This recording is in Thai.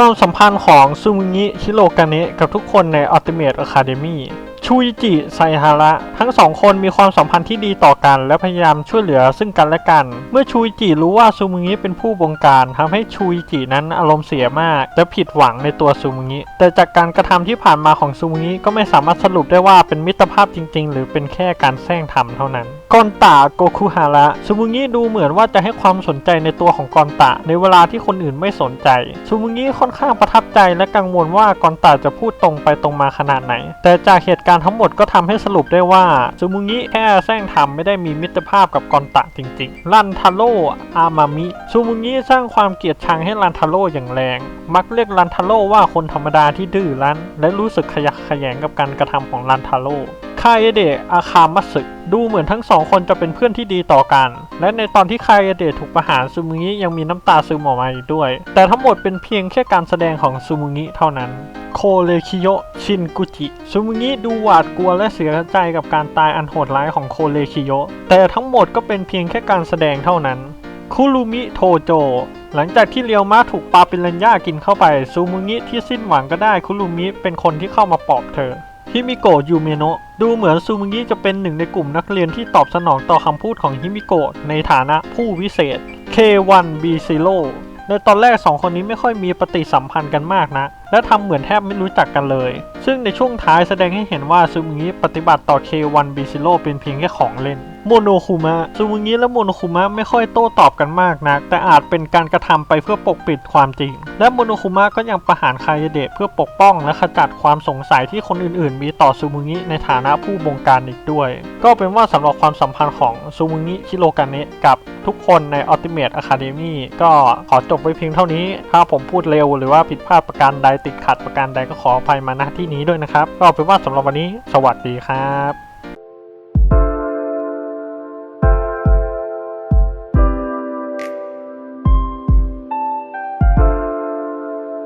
ความสัมพันธ์ของซูมุงิชิโรกาเนะกับทุกคนใน Ultimate Academy ชูอิจิไซฮาระ ทั้งสองคนมีความสัมพันธ์ที่ดีต่อกันและพยายามช่วยเหลือซึ่งกันและกัน เมื่อชูอิจิรู้ว่าซูมุงิเป็นผู้บงการทำให้ชูอิจินั้นอารมณ์เสียมากและผิดหวังในตัวซูมุงิแต่จากการกระทำที่ผ่านมาของซูมุงิก็ไม่สามารถสรุปได้ว่าเป็นมิตรภาพจริง ๆ หรือเป็นแค่การแซงทำเท่านั้นกอนตะโกคุฮาระซูมุงิดูเหมือนว่าจะให้ความสนใจในตัวของกอนตะ ในเวลาที่คนอื่นไม่สนใจซูมุงิค่อนข้างประทับใจและกังวลว่ากอนตะจะพูดตรงไปตรงมาขนาดไหน แต่จากเหตุการณ์ทั้งหมดก็ทำให้สรุปได้ว่าซูมุงิแค่แซงทำไม่ได้มีมิตรภาพกับกอนตะจริงๆรันทาโร่อามามิซูมุงิสร้างความเกลียดชังให้รันทาโร่อย่างแรง มักเรียกรันทาโร่ว่าคนธรรมดาที่ดื้อรั้น และรู้สึกขยักขยงกับการกระทำของรันทาโร่ คาเอเดะอาคามัสึดูเหมือนทั้งสองคนจะเป็นเพื่อนที่ดีต่อกัน และในตอนที่คาเอเดะถูกประหารซูมุงิยังมีน้ำตาซึมออกมาอีกด้วย แต่ทั้งหมดเป็นเพียงแค่การแสดงของซูมุงิเท่านั้น โคเลคิโยชินกุจิซูมุงิดูหวาดกลัวและเสียใจกับการตายอันโหดร้ายของโคเลคิโยแต่ทั้งหมดก็เป็นเพียงแค่การแสดงเท่านั้นคุรุมิโทโจ หลังจากที่เรียวมะถูกปลาปิรันย่ากินเข้าไป ซูมุงิที่สิ้นหวังก็ได้คุรุมิเป็นคนที่เข้ามาปลอบเธอ ฮิมิโกะยูเมโนะดูเหมือนซูมิงิจะเป็นหนึ่งในกลุ่มนักเรียนที่ตอบสนองต่อคำพูดของฮิมิโกะในฐานะผู้วิเศษ K1B0 ในตอนแรกสองคนนี้ไม่ค่อยมีปฏิสัมพันธ์กันมากนะและทำเหมือนแทบไม่รู้จักกันเลย ซึ่งในช่วงท้ายแสดงให้เห็นว่าซูมุงิปฏิบัติต่อ K1B0 เป็นเพียงแค่ของเล่น โมโนคุมะซูมุงิและโมโนคุมะไม่ค่อยโต้ตอบกันมากนัก แต่อาจเป็นการกระทำไปเพื่อปกปิดความจริง และโมโนคุมะก็ยังประหารคายเดะเพื่อปกป้องและขจัดความสงสัยที่คนอื่นๆ มีต่อซูมุงิในฐานะผู้บงการอีกด้วย ก็เป็นว่าสำหรับความสัมพันธ์ของซูมุงิชิโรกาเนะกับทุกคนใน Ultimate Academy ก็ขอจบไว้เพียงเท่านี้ ถ้าผมพูดเร็วหรือว่าผิดพลาดประการใดติดขัดประการใดก็ขออภัยมาณที่นี้ด้วยนะครับ ก็เป็นว่าสำหรับวันนี้ สวัสดีครับ